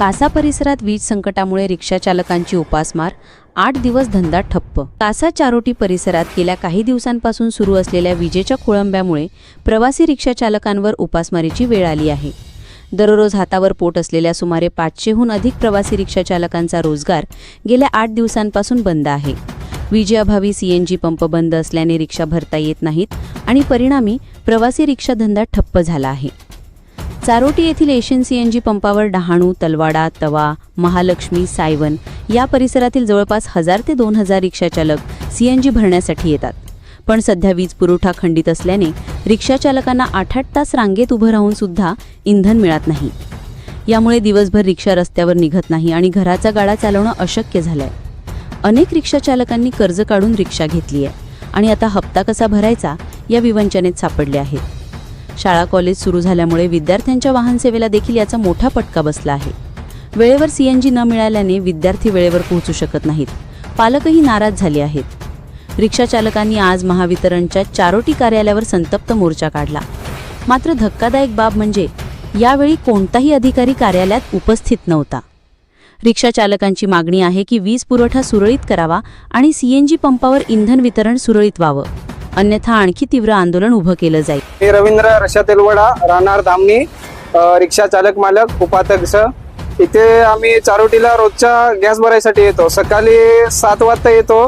कासा परिसरात वीज संकटामुळे रिक्षा चालकांची उपासमार आठ दिवस धंदा ठप्प. कासा चारोटी परिसरात गेल्या काही दिवसांपासून सुरू असलेल्या विजेच्या खोळंब्यामुळे प्रवासी रिक्षा चालकांवर उपासमारीची वेळ आली आहे. दररोज हातावर पोट असलेल्या सुमारे पाचशेहून अधिक प्रवासी रिक्षा चालकांचा रोजगार गेल्या आठ दिवसांपासून बंद आहे. विजेअभावी सीएनजी पंप बंद असल्याने रिक्षा भरता येत नाहीत आणि परिणामी प्रवासी रिक्षा धंदा ठप्प झाला आहे. चारोटी येथील एशियन सीएनजी पंपावर डहाणू तलवाडा तवा महालक्ष्मी सायवन या परिसरातील जवळपास हजार ते दोन हजार रिक्षाचालक सीएनजी भरण्यासाठी येतात. पण सध्या वीज पुरवठा खंडित असल्याने रिक्षाचालकांना आठ आठ तास रांगेत उभं राहून सुद्धा इंधन मिळत नाही. यामुळे दिवसभर रिक्षा रस्त्यावर निघत नाही आणि घराचा गाडा चालवणं अशक्य झालंय. अनेक रिक्षाचालकांनी कर्ज काढून रिक्षा घेतली आहे आणि आता हप्ता कसा भरायचा या विवंचनेत सापडले आहेत. शाळा कॉलेज सुरू झाल्यामुळे विद्यार्थ्यांच्या वाहन सेवेला देखील याचा मोठा फटका बसला आहे. वेळेवर सीएनजी न मिळाल्याने विद्यार्थी वेळेवर पोहोचू शकत नाहीत. पालकही नाराज झाले आहेत. रिक्षा चालकांनी आज महावितरणच्या चारोटी कार्यालयावर संतप्त मोर्चा काढला. मात्र धक्कादायक बाब म्हणजे यावेळी कोणताही अधिकारी कार्यालयात उपस्थित नव्हता. रिक्षा चालकांची मागणी आहे की वीज पुरवठा सुरळीत करावा आणि सीएनजी पंपावर इंधन वितरण सुरळीत व्हावं. अन्यथा आणखी तीव्र आंदोलन उभं केलं जाईल. मी रवींद्र रशा तेलवडा राहणार धामणी रिक्षा चालक मालक उपाध्यक्ष. इथे आम्ही चारोटीला रोजच्या गॅस भरायसाठी येतो. सकाळी सात वाजता येतो.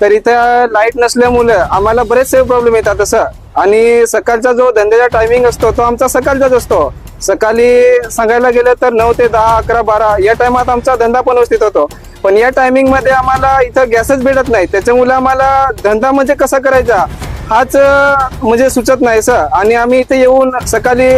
तर इथे लाइट नसल्यामुळे आम्हाला बरेचसे प्रॉब्लेम येतात तसं आणि सकाळचा जो धंद्याचा टायमिंग असतो तो आमचा सकाळचाच असतो. सकाळी सांगायला गेलं तर नऊ ते दहा अकरा बारा या टायमात आमचा धंदा पण व्यवस्थित होतो. पण या टायमिंगमध्ये आम्हाला इथं गॅसच भेटत नाही. त्याच्यामुळे आम्हाला धंदा म्हणजे कसा करायचा? हाच म्हणजे सुचत नाही सर. आणि आम्ही इथे येऊन सकाळी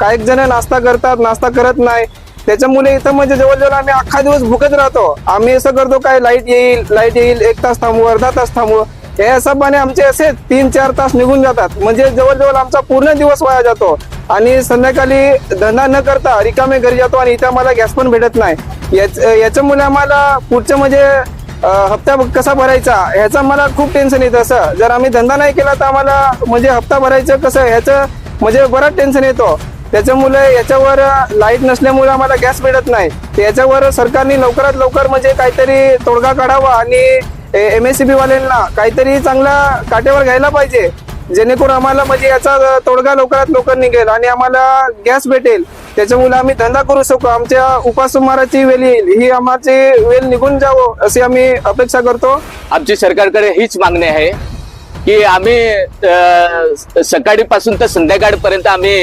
काही जण नाश्ता करतात नाश्ता करत नाही. त्याच्यामुळे इथं म्हणजे जवळजवळ आम्ही अख्खा दिवस भुकत राहतो. आम्ही असं करतो काय लाइट येईल लाइट येईल एक तास थांबू अर्धा तास थांबू. या हिशोबाने आमचे असे तीन चार तास निघून जातात. म्हणजे जवळजवळ आमचा पूर्ण दिवस वाया जातो. आणि संध्याकाळी धंदा न करता रिकामे घरी जातो आणि इथं आम्हाला गॅस पण भेटत नाही. याच याच्यामुळे आम्हाला पुढचं म्हणजे हप्ता कसा भरायचा? ह्याचं मला खूप टेन्शन येतं असं. जर आम्ही धंदा नाही केला तर आम्हाला म्हणजे हप्ता भरायचं कसं? ह्याचं म्हणजे बराच टेन्शन येतो. त्याच्यामुळे याच्यावर लाइट नसल्यामुळे आम्हाला गॅस मिळत नाही. याच्यावर सरकारने लवकरात लवकर म्हणजे काहीतरी तोडगा काढावा आणि एम एस सी बी वाल्यांना काहीतरी चांगला काटेवर घ्यायला पाहिजे. जेणेकरून आम्हाला म्हणजे याचा तोडगा लवकरात लवकर निघेल आणि आम्हाला गॅस भेटेल. त्याच्यामुळे आम्ही धंदा करू शकू. आमच्या उपासमाराची वेळ येईल. ही आम्हाची वेळ निघून जावं अशी आम्ही अपेक्षा करतो. आमची सरकारकडे हीच मागणी आहे की आम्ही सकाळीपासून तर संध्याकाळपर्यंत आम्ही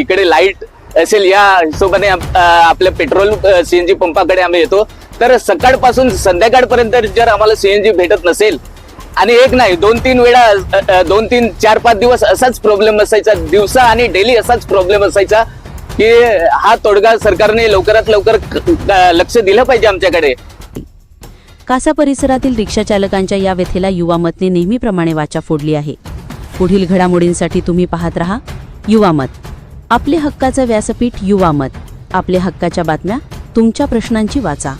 इकडे लाइट असेल या हिशोबाने आपल्या पेट्रोल सीएनजी पंपाकडे आम्ही येतो. तर सकाळपासून संध्याकाळपर्यंत जर आम्हाला सीएनजी भेटत नसेल आणि एक नाही दोन तीन वेळा दोन तीन चार पाच दिवस असाच प्रॉब्लेम असायचा. दिवसा आणि डेली असाच प्रॉब्लेम असायचा की हा तोडगा सरकारने लवकरात लवकर लक्ष दिलं पाहिजे आमच्याकडे. कासा परिसरातील रिक्षाचालकांच्या या व्यथेला युवामतने नेहमीप्रमाणे वाचा फोडली आहे. पुढील घडामोडींसाठी तुम्ही पाहत रहा युवामत आपले हक्काचं व्यासपीठ युवामत आपल्या हक्काच्या बातम्या तुमच्या प्रश्नांची वाचा.